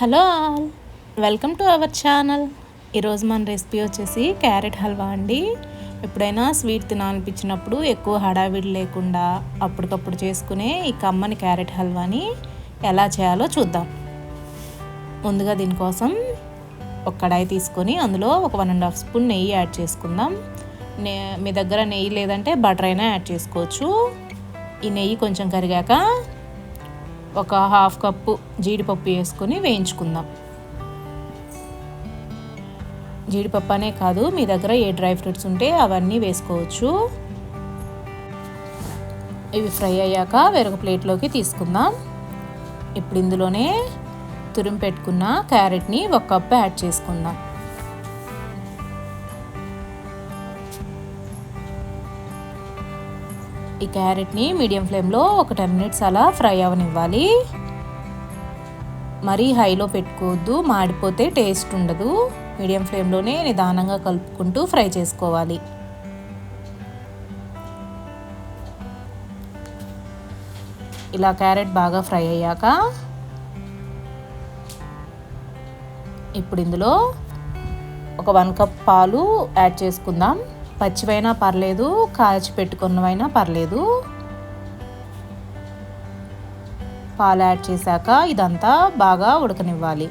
Hello all. Welcome to our channel ఈరోజు మన recipe వచ్చేసి క్యారెట్ హల్వా అండి. ఎప్పుడైనా స్వీట్ తినాలనిపించినప్పుడు ఎక్కువ హడావిడి లేకుండా అప్పటికప్పుడు చేసుకునే ఈ కమ్మని క్యారెట్ హల్వాని ఎలా చేయాలో చూద్దాం. ముందుగా దీనికోసం ఒక కడాయి తీసుకొని అందులో ఒక వన్ అండ్ హాఫ్ స్పూన్ నెయ్యి యాడ్ చేసుకుందాం. నే మీ దగ్గర నెయ్యి లేదంటే బటర్ అయినా యాడ్ చేసుకోవచ్చు. ఈ నెయ్యి కొంచెం కరిగాక ఒక హాఫ్ కప్పు జీడిపప్పు వేసుకొని వేయించుకుందాం. జీడిపప్పు అనే కాదు మీ దగ్గర ఏ డ్రై ఫ్రూట్స్ ఉంటే అవన్నీ వేసుకోవచ్చు. ఇవి ఫ్రై అయ్యాక వేరొక ప్లేట్లోకి తీసుకుందాం. ఇప్పుడు ఇందులోనే తురిమి పెట్టుకున్న క్యారెట్ని ఒక కప్పు యాడ్ చేసుకుందాం. ఈ క్యారెట్ని మీడియం ఫ్లేమ్లో ఒక టెన్ మినిట్స్ అలా ఫ్రై అవనివ్వాలి. మరీ హైలో పెట్టుకోవద్దు మాడిపోతే టేస్ట్ ఉండదు. మీడియం ఫ్లేమ్లోనే నిదానంగా కలుపుకుంటూ ఫ్రై చేసుకోవాలి. ఇలా క్యారెట్ బాగా ఫ్రై అయ్యాక ఇప్పుడు ఇందులో ఒక వన్ కప్ పాలు యాడ్ చేసుకుందాం. పచ్చివైనా పర్లేదు కాల్చి పెట్టుకున్నవైనా పర్లేదు. పాలు యాడ్ చేశాక ఇదంతా బాగా ఉడకనివ్వాలి.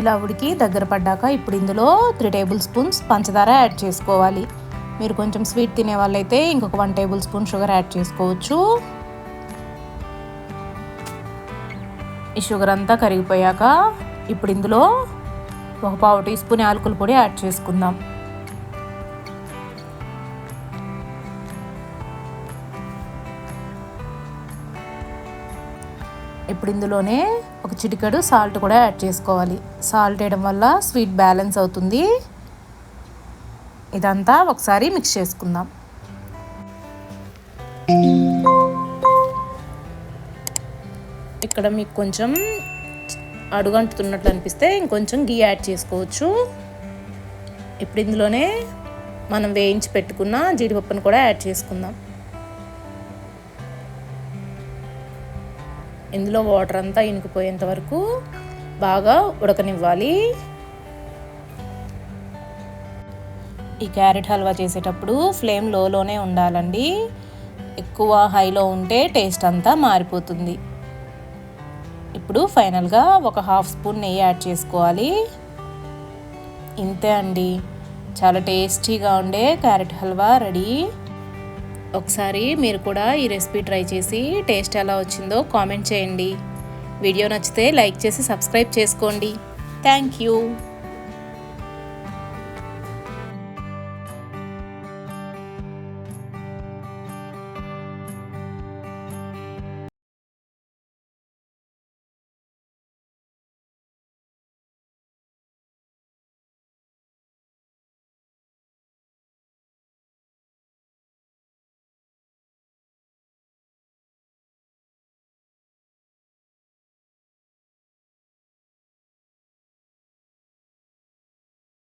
ఇలా ఉడికి దగ్గర పడ్డాక ఇప్పుడు ఇందులో త్రీ టేబుల్ స్పూన్స్ పంచదార యాడ్ చేసుకోవాలి. మీరు కొంచెం స్వీట్ తినే వాళ్ళైతే ఇంకొక one table spoon sugar add చేసుకోవచ్చు. ఈ షుగర్ అంతా కరిగిపోయాక ఇప్పుడు ఇందులో ఒక పావు టీ స్పూన్ యాలకుల పొడి యాడ్ చేసుకుందాం. ఇప్పుడు ఇందులోనే ఒక చిటికెడు సాల్ట్ కూడా యాడ్ చేసుకోవాలి. సాల్ట్ వేయడం వల్ల స్వీట్ బ్యాలెన్స్ అవుతుంది. ఇదంతా ఒకసారి మిక్స్ చేసుకుందాం. ఇక్కడ మీకు కొంచెం అడుగంటుతున్నట్లు అనిపిస్తే ఇంకొంచెం గీ యాడ్ చేసుకోవచ్చు. ఇప్పుడు ఇందులోనే మనం వేయించి పెట్టుకున్న జీడిపప్పును కూడా యాడ్ చేసుకుందాం. ఇందులో వాటర్ అంతా ఇనుకుపోయేంత వరకు బాగా ఉడకనివ్వాలి. ఈ క్యారెట్ హల్వా చేసేటప్పుడు ఫ్లేమ్ లోలోనే ఉండాలండి. ఎక్కువ హైలో ఉంటే టేస్ట్ అంతా మారిపోతుంది. ఇప్పుడు ఫైనల్గా ఒక హాఫ్ స్పూన్ నెయ్యి యాడ్ చేసుకోవాలి. ఇంతే అండి. చాలా టేస్టీగా ఉండే క్యారెట్ హల్వా రెడీ. ఒకసారి మీరు కూడా ఈ రెసిపీ ట్రై చేసి టేస్ట్ ఎలా వచ్చిందో కామెంట్ చేయండి. వీడియో నచ్చితే లైక్ చేసి సబ్స్క్రైబ్ చేసుకోండి. Thank you.